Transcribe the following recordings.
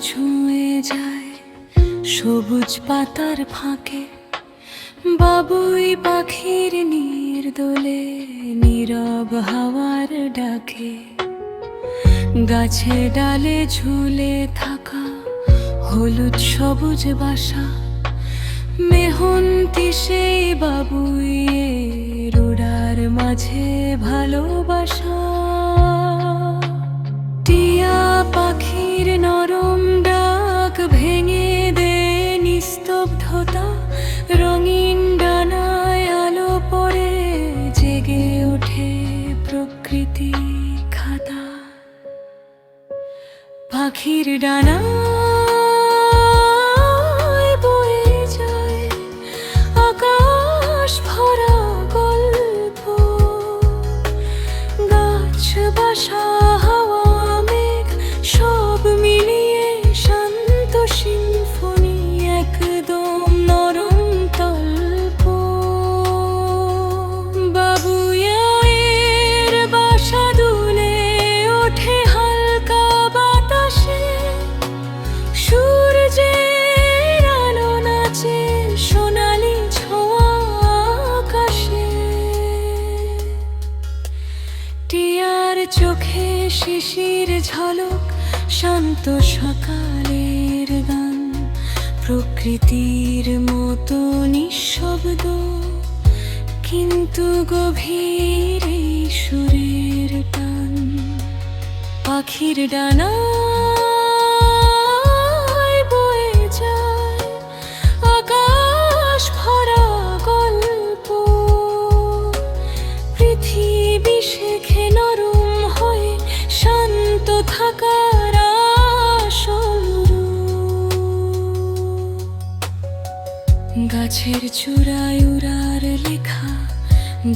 ছুঁয়ে যায় সবুজ পাতার ফাঁকে। বাবুই পাখির নির্দোলে নীরব হাওয়ার ডাকে। গাছে ডালে ঝুলে থাকা হলুদ সবুজ বাসা। মেহন্তি সেই বাবুই রোডার মাঝে ভালোবাসা। টিয়া পাখির ডানা চোখে শিশির ঝলক, শান্ত সকালের গান। প্রকৃতির মতো নিঃশব্দ, কিন্তু গভীর সুরের টান পাখির ডানা শান্ত থাকার গাছের চূড়ায় উড়ার লেখা,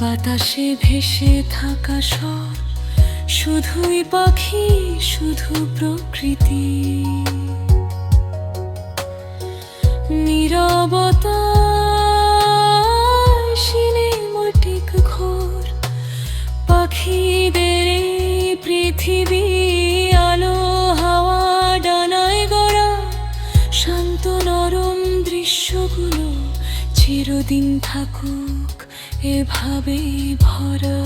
বাতাসে ভেসে থাকা সব শুধুই পাখি, শুধু প্রকৃতি। নীরবতা ঘোর পাখিদের পৃথিবী দৃশ্যগুলো চিরদিন থাকুক এভাবেই ভরা।